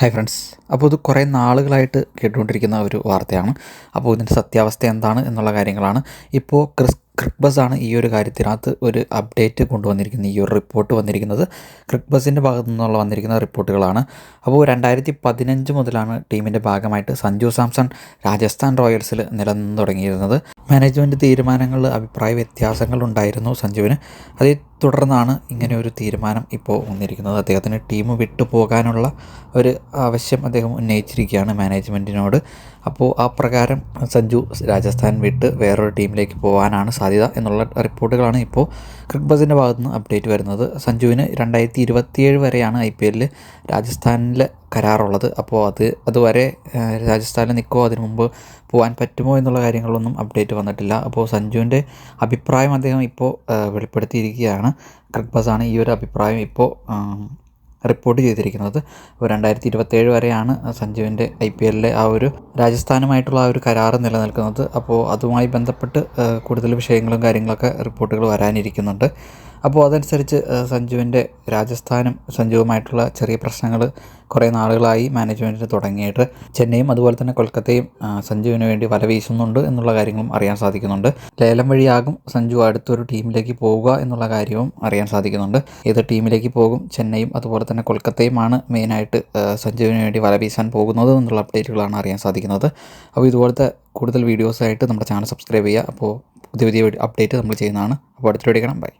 Hi friends അപ്പോൾ ഇത് കുറേ നാളുകളായിട്ട് കേട്ടുകൊണ്ടിരിക്കുന്ന ഒരു വാർത്തയാണ്. അപ്പോൾ ഇതിന്റെ സത്യാവസ്ഥ എന്താണ് എന്നുള്ള കാര്യങ്ങളാണ്. ഇപ്പോൾ ക്രിസ് ക്രിക്ബസ് ആണ് ഈ ഒരു കാര്യത്തിനകത്ത് ഒരു അപ്ഡേറ്റ് കൊണ്ടുവന്നിരിക്കുന്നത്. ഈ ഒരു റിപ്പോർട്ട് വന്നിരിക്കുന്നത്. ക്രിക്ബസിന്റെ ഭാഗത്തു നിന്നുള്ള വന്നിരിക്കുന്ന റിപ്പോർട്ടുകളാണ്. അപ്പോൾ രണ്ടായിരത്തി പതിനഞ്ച് മുതലാണ് ടീമിന്റെ ഭാഗമായിട്ട് സഞ്ജു സാംസൺ രാജസ്ഥാൻ റോയൽസിൽ നിലനിന്ന് തുടങ്ങിയിരുന്നത്. മാനേജ്മെന്റ് തീരുമാനങ്ങളിൽ അഭിപ്രായ വ്യത്യാസങ്ങൾ ഉണ്ടായിരുന്നു സഞ്ജുവിന്. അതേ തുടർന്നാണ് ഇങ്ങനെ ഒരു തീരുമാനം ഇപ്പോൾ വന്നിരിക്കുന്നത്. അദ്ദേഹത്തിന് ടീം വിട്ടു പോകാനുള്ള ഒരു ആവശ്യം അദ്ദേഹം ഉന്നയിച്ചിരിക്കുകയാണ് മാനേജ്മെന്റിനോട് അപ്പോൾ ആ പ്രകാരം സഞ്ജു രാജസ്ഥാൻ വിട്ട് വേറൊരു ടീമിലേക്ക് പോകാനാണ് സാധ്യത എന്നുള്ള റിപ്പോർട്ടുകളാണ് ഇപ്പോൾ ക്രിക്ബസിന്റെ ഭാഗത്തുനിന്ന് അപ്ഡേറ്റ് വരുന്നത്. സഞ്ജുവിന് രണ്ടായിരത്തി ഇരുപത്തിയേഴ് വരെയാണ് ഐ പി എല്ലിൽ രാജസ്ഥാനിൽ കരാറുള്ളത്. അപ്പോൾ അത് അതുവരെ രാജസ്ഥാനിൽ നിൽക്കുമോ അതിനു മുമ്പ് പോകാൻ പറ്റുമോ എന്നുള്ള കാര്യങ്ങളൊന്നും അപ്ഡേറ്റ് വന്നിട്ടില്ല. അപ്പോൾ സഞ്ജുവിന്റെ അഭിപ്രായം അദ്ദേഹം ഇപ്പോൾ വെളിപ്പെടുത്തിയിരിക്കുകയാണ്. ക്രിക്ബസാണ് ഈ ഒരു അഭിപ്രായം ഇപ്പോൾ റിപ്പോർട്ട് ചെയ്തിരിക്കുന്നത്. അപ്പോൾ രണ്ടായിരത്തി ഇരുപത്തേഴ് വരെയാണ് സഞ്ജുവിന്റെ ഐ പി എല്ലിലെ ആ ഒരു രാജസ്ഥാനുമായിട്ടുള്ള ആ ഒരു കരാറ് നിലനിൽക്കുന്നത്. അപ്പോൾ അതുമായി ബന്ധപ്പെട്ട് കൂടുതൽ വിഷയങ്ങളും കാര്യങ്ങളൊക്കെ റിപ്പോർട്ടുകൾ വരാനിരിക്കുന്നുണ്ട്. അപ്പോൾ അതനുസരിച്ച് സഞ്ജുവിന്റെ രാജസ്ഥാനും സഞ്ജുവുമായിട്ടുള്ള ചെറിയ പ്രശ്നങ്ങൾ കുറേ നാളുകളായി മാനേജ്മെന്റിന് തുടങ്ങിയിട്ട് ചെന്നൈയും അതുപോലെ തന്നെ കൊൽക്കത്തയും സഞ്ജുവിന് വേണ്ടി വല വീശുന്നുണ്ട് എന്നുള്ള കാര്യങ്ങളും അറിയാൻ സാധിക്കുന്നുണ്ട്. ലേലം വഴിയാകും സഞ്ജു അടുത്തൊരു ടീമിലേക്ക് പോവുക എന്നുള്ള കാര്യവും അറിയാൻ സാധിക്കുന്നുണ്ട്. ഏത് ടീമിലേക്ക് പോകും? ചെന്നൈയും അതുപോലെ തന്നെ കൊൽക്കത്തയുമാണ് മെയിനായിട്ട് സഞ്ജുവിന് വേണ്ടി വല വീശാൻ പോകുന്നത് എന്നുള്ള അപ്ഡേറ്റുകളാണ് അറിയാൻ സാധിക്കുന്നത്. അപ്പോൾ ഇതുപോലത്തെ കൂടുതൽ വീഡിയോസായിട്ട് നമ്മുടെ ചാനൽ സബ്സ്ക്രൈബ് ചെയ്യുക. അപ്പോൾ പുതിയ പുതിയ അപ്ഡേറ്റ് നമ്മൾ ചെയ്യുന്നതാണ്. അപ്പോൾ അടുത്തൊരു ബൈ